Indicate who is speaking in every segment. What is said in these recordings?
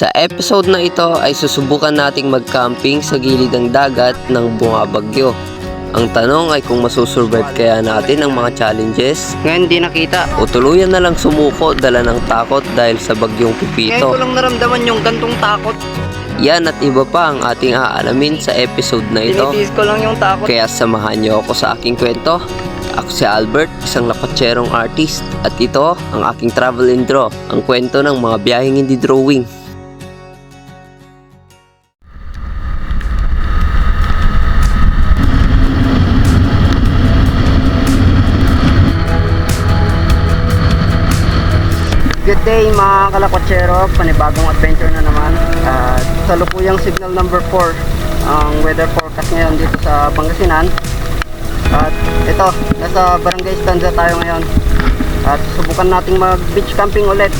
Speaker 1: Sa episode na ito ay susubukan nating mag-camping sa gilid ng dagat ng bumabagyo. Ang tanong ay kung masusurvive kaya natin ang mga challenges
Speaker 2: Ngayon di nakita.
Speaker 1: o tuluyan na lang sumuko dala ng takot dahil sa bagyong
Speaker 2: Ngayon
Speaker 1: pipito.
Speaker 2: ko lang naramdaman yung gantong takot.
Speaker 1: Yan at iba pa ang ating aalamin sa episode na ito.
Speaker 2: Tinitiis ko lang yung takot.
Speaker 1: Kaya samahan niyo ako sa aking kwento. Ako si Albert, isang lapatserong artist. At ito ang aking travel and draw, ang kwento ng mga biyaheng hindi drawing.
Speaker 2: Good day mga kalakotsero, panibagong adventure na naman. At sa lupuyang signal number 4 ang weather forecast ngayon dito sa Pangasinan. At ito, nasa Barangay Stanza tayo ngayon. At subukan nating mag beach camping ulit.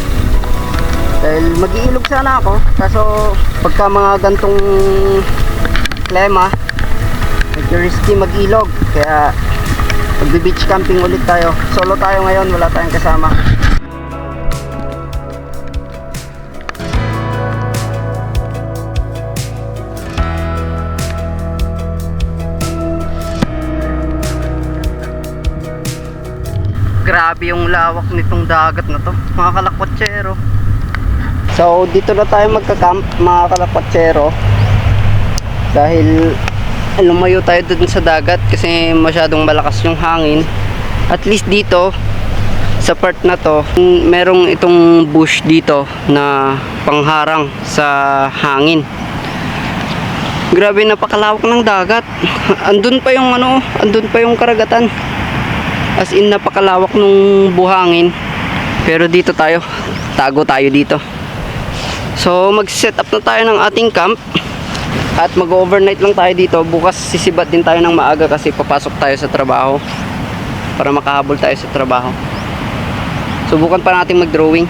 Speaker 2: Dahil mag-iilog sana ako, kaso pagka mga gantong klema, medyo risky mag-ilog. Kaya magbe-beach camping ulit tayo. Solo tayo ngayon, wala tayong kasama. Grabe yung lawak nitong dagat na to, mga kalakwatsero. So, dito na tayo magka-camp, mga kalakwatsero. Dahil lumayo tayo dun sa dagat kasi masyadong malakas yung hangin. At least dito, sa part na to, merong itong bush dito na pangharang sa hangin. Grabe napakalawak ng dagat. Andun pa yung ano, andun pa yung karagatan. As in napakalawak nung buhangin. Pero dito tayo, tago tayo dito. So mag-set up na tayo ng ating camp. At mag-overnight lang tayo dito. Bukas sisibat din tayo ng maaga kasi papasok tayo sa trabaho. Para makahabol tayo sa trabaho. Subukan pa natin mag-drawing.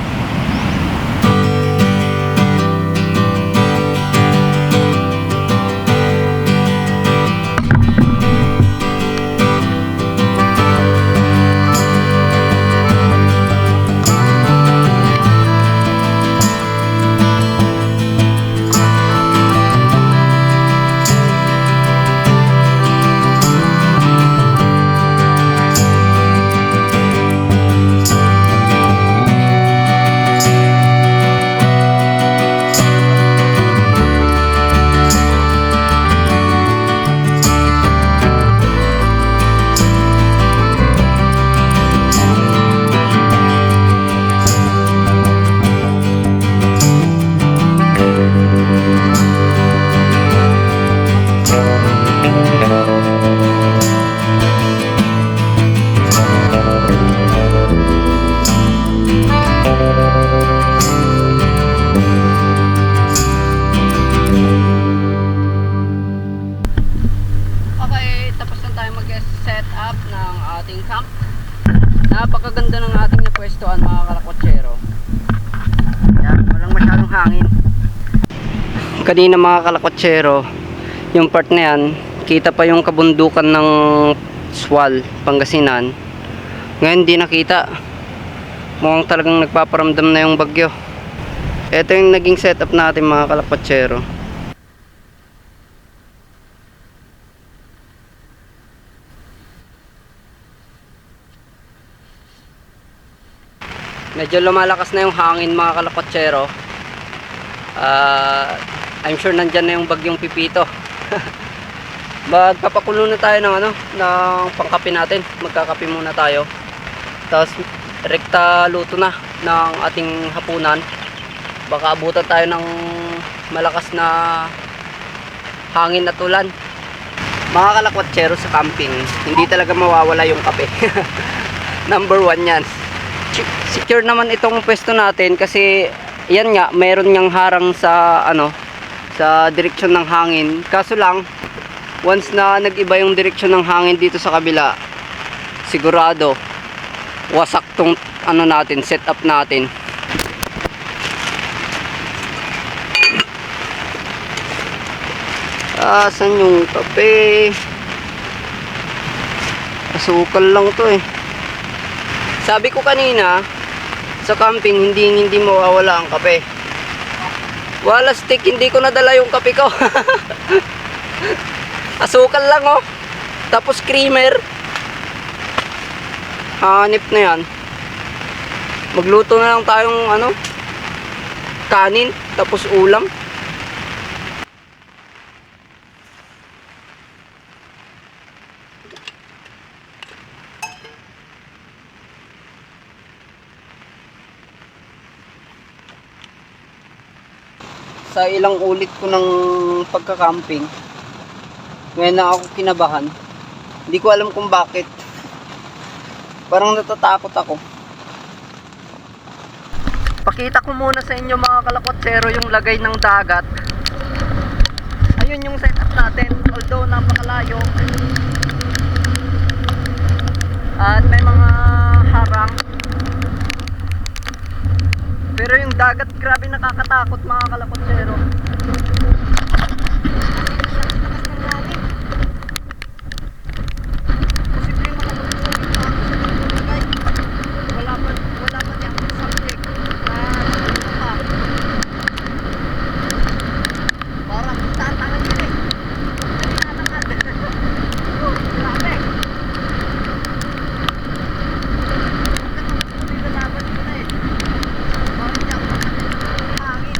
Speaker 2: Ng ating camp. Napakaganda ng ating napwestuhan mga kalakotsero. Yan, walang masyadong hangin. Kanina mga kalakotsero, yung part na yan, kita pa yung kabundukan ng Swal, Pangasinan. Ngayon di nakita. Mukhang talagang nagpaparamdam na yung bagyo. Ito yung naging setup natin mga kalakotsero. Medyo lumalakas na yung hangin mga kalakotsero. Ah, I'm sure nandyan na yung bagyong pipito. Magpapakulo na tayo ng ano ng pangkape natin. Magkakape muna tayo. Tapos rekta luto na ng ating hapunan. Baka abutan tayo ng malakas na hangin at ulan mga kalakotsero sa camping hindi talaga mawawala yung kape. Number one yan secure naman itong pwesto natin kasi yan nga mayroon ngang harang sa ano sa direksyon ng hangin. Kaso lang once na nag-iba yung direksyon ng hangin dito sa kabila sigurado wasak tong ano natin setup natin. Asan yung kape? Asukal lang to eh. Sabi ko kanina, sa camping hindi hindi mawawala ang kape. Wala stick, hindi ko nadala yung kape ko. Asukal lang oh. Tapos creamer. Hanip na yan. Magluto na lang tayong ano, kanin, tapos ulam. Sa ilang ulit ko ng pagka-camping, ngayon na ako kinabahan. Hindi ko alam kung bakit. Parang natatakot ako. Pakita ko muna sa inyo mga kalakotsero yung lagay ng dagat. Ayun yung setup natin. Although napakalayo. At may mga harang. Pero yung dagat grabe nakakatakot mga kalakotsero. Posibleng makatulog pa. Bagay, Wala pa, wala pa niyang subject na ano pa. Parang tatangan yun eh. Hindi tatangan. Oh, grabe. Hindi lalaban ko na eh. Parang niyang hangin.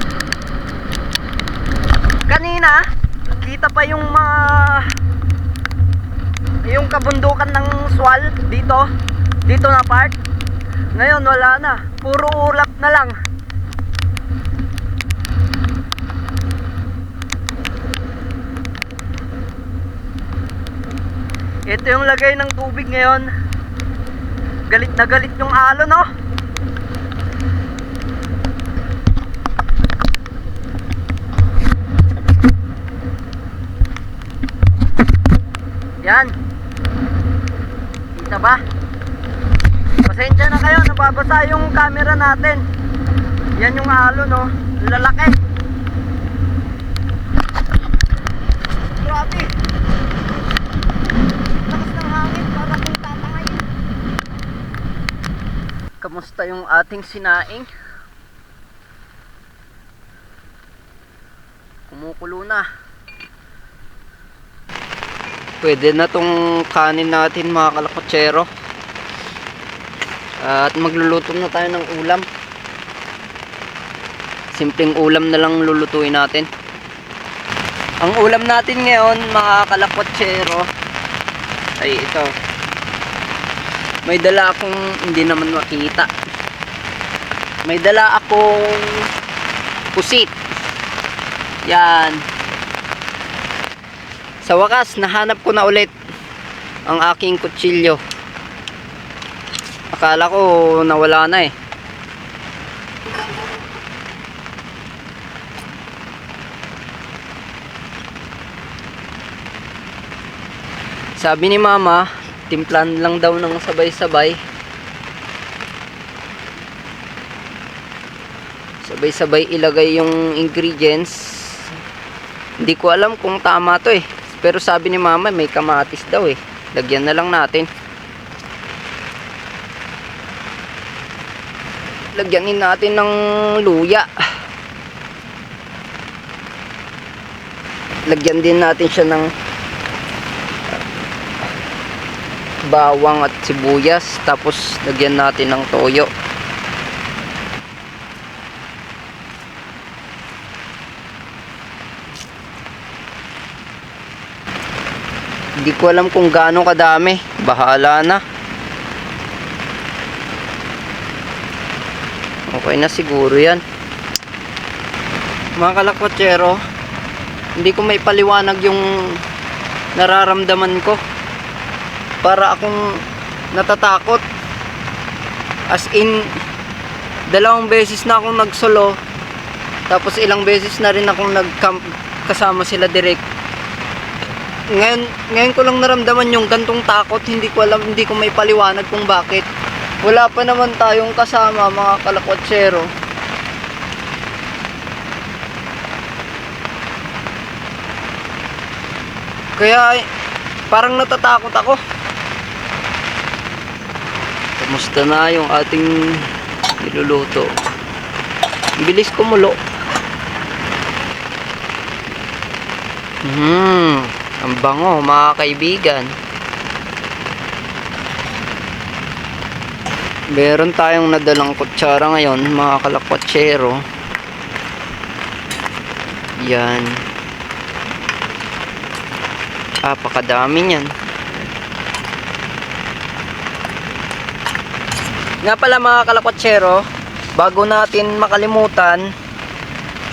Speaker 2: Kanina, kita pa yung mga yung kabundukan ng swal dito dito na part ngayon wala na. Puro ulap na lang. Ito yung lagay ng tubig ngayon. Galit na galit yung alo no? Yan. Kita ba? Pasensya na kayo, nababasa yung camera natin. Yan yung alo, no? Lalaki. Grabe. Lakas ng hangin, para kung tatangayin. Kamusta yung ating sinaing? Kumukulo na. Pwede na tong kanin natin mga kalakotsero. At magluluto na tayo ng ulam. Simpleng ulam na lang lulutuin natin. Ang ulam natin ngayon mga kalakotsero ay ito. May dala akong hindi naman makita. May dala akong pusit. Yan. Sa wakas, nahanap ko na ulit ang aking kutsilyo. Akala ko nawala na eh. Sabi ni mama, timplan lang daw ng sabay-sabay. Sabay-sabay ilagay yung ingredients. Hindi ko alam kung tama to eh. Pero sabi ni mama may kamatis daw eh. Lagyan na lang natin. Lagyanin natin ng luya. Lagyan din natin siya ng bawang at sibuyas. Tapos lagyan natin ng toyo. Hindi ko alam kung gaano kadami. Bahala na. Okay na siguro yan. Mga kalakwatsero, hindi ko may paliwanag yung nararamdaman ko. Para akong natatakot. As in, dalawang beses na akong nagsolo. Tapos ilang beses na rin akong nag-camp kasama sila direct ngayon, ngayon ko lang naramdaman yung gantong takot. Hindi ko alam, hindi ko may paliwanag kung bakit. Wala pa naman tayong kasama mga kalakwatsero. Kaya parang natatakot ako. Kamusta na yung ating niluluto? Bilis kumulo. Hmm, ang bango mga kaibigan. Meron tayong nadalang kutsara ngayon, mga kalakwatsero. Yan. Apakadami niyan. Nga pala mga kalakwatsero, bago natin makalimutan,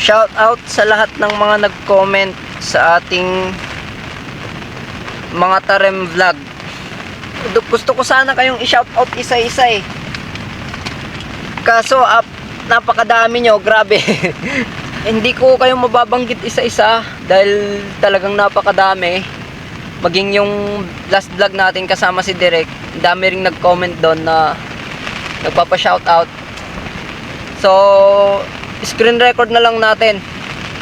Speaker 2: shout out sa lahat ng mga nag-comment sa ating mga Tarem vlog. Gusto ko sana kayong i-shout out isa-isa eh. Kaso up, napakadami nyo, grabe. Hindi ko kayo mababanggit isa-isa dahil talagang napakadami. Maging yung last vlog natin kasama si Direk, dami ring nag-comment doon na nagpapa-shoutout. So, screen record na lang natin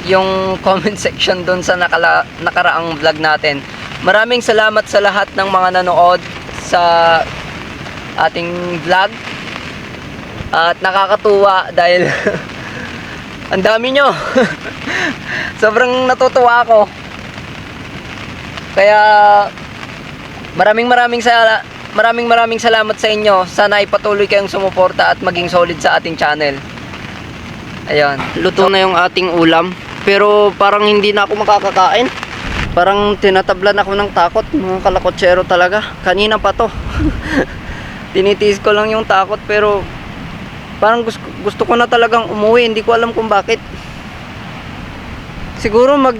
Speaker 2: yung comment section doon sa nakala, nakaraang vlog natin. Maraming salamat sa lahat ng mga nanood sa ating vlog. At nakakatuwa dahil ang dami nyo. Sobrang natutuwa ako. Kaya maraming maraming sa maraming maraming salamat sa inyo. Sana ay patuloy kayong sumuporta at maging solid sa ating channel. Ayun, luto na yung ating ulam. Pero parang hindi na ako makakakain. Parang tinatablan ako ng takot, mga kalakotsero talaga. Kanina pa to. Tinitiis ko lang yung takot pero parang gusto, gusto ko na talagang umuwi. Hindi ko alam kung bakit. Siguro mag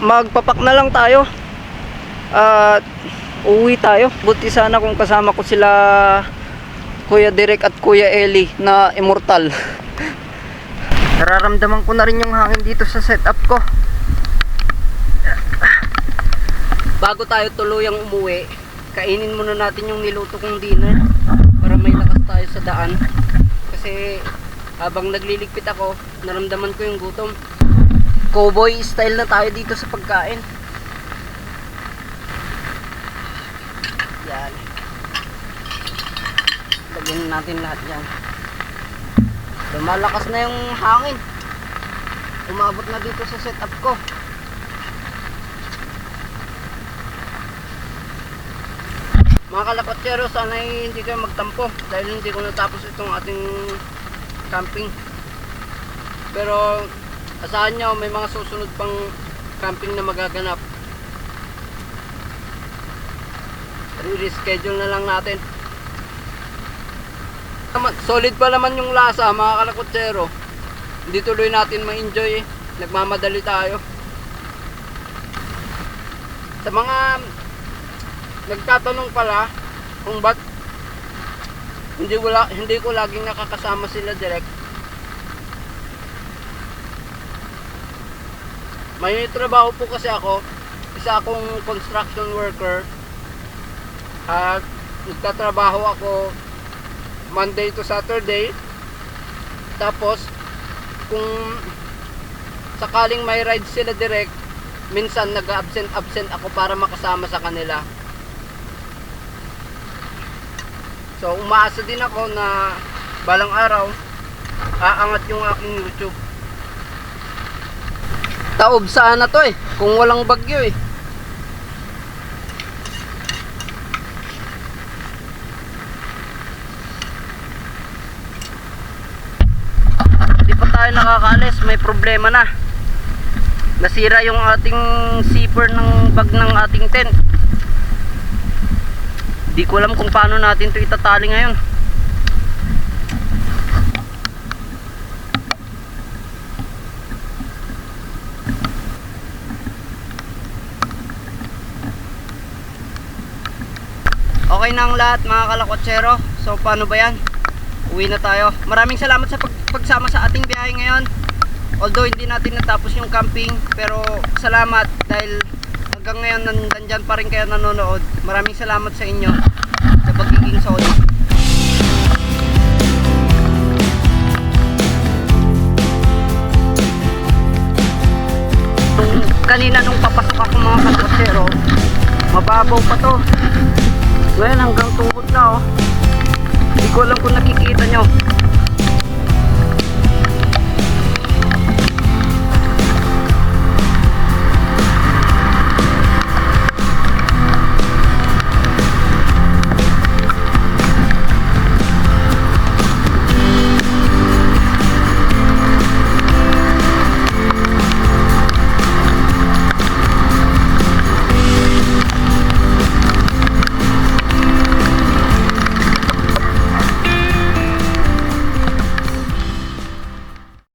Speaker 2: magpapak na lang tayo. At uwi tayo. Buti sana kung kasama ko sila Kuya Derek at Kuya Eli na immortal. Nararamdaman ko na rin yung hangin dito sa setup ko. Bago tayo tuluyang umuwi, kainin muna natin yung niluto kong dinner para may lakas tayo sa daan. Kasi habang nagliligpit ako, naramdaman ko yung gutom. Cowboy style na tayo dito sa pagkain. Yan. Lagyan natin lahat yan. Lumalakas na yung hangin. Umabot na dito sa setup ko. Mga kalakotsero, sana hindi kayo magtampo dahil hindi ko natapos itong ating camping. Pero asahan nyo, may mga susunod pang camping na magaganap. Re-reschedule na lang natin. Solid pa naman yung lasa mga kalakotsero. Hindi tuloy natin ma-enjoy eh. Nagmamadali tayo. Sa mga nagtatanong pala kung ba't hindi wala hindi ko laging nakakasama sila direct. May trabaho po kasi ako. Isa akong construction worker. At nagtatrabaho ako Monday to Saturday. Tapos, kung sakaling may ride sila direct, minsan nag-absent absent ako para makasama sa kanila. So, umaasa din ako na balang araw, aangat yung aking YouTube. Taob sana to eh, kung walang bagyo eh. Di pa tayo nakakaalis, may problema na. Nasira yung ating zipper ng bag ng ating tent. Di ko alam kung paano natin to itatali ngayon. Okay na ang lahat mga kalakotsero. So paano ba yan? Uwi na tayo. Maraming salamat sa pag pagsama sa ating biyahe ngayon. Although hindi natin natapos yung camping, pero salamat dahil hanggang ngayon nan- nandyan pa rin kayo nanonood. Maraming salamat sa inyo sa pagiging solid. Kanina nung papasok ako mga kalapasero, mababaw pa to. Ngayon hanggang tuhod na oh. Hindi ko alam kung nakikita nyo.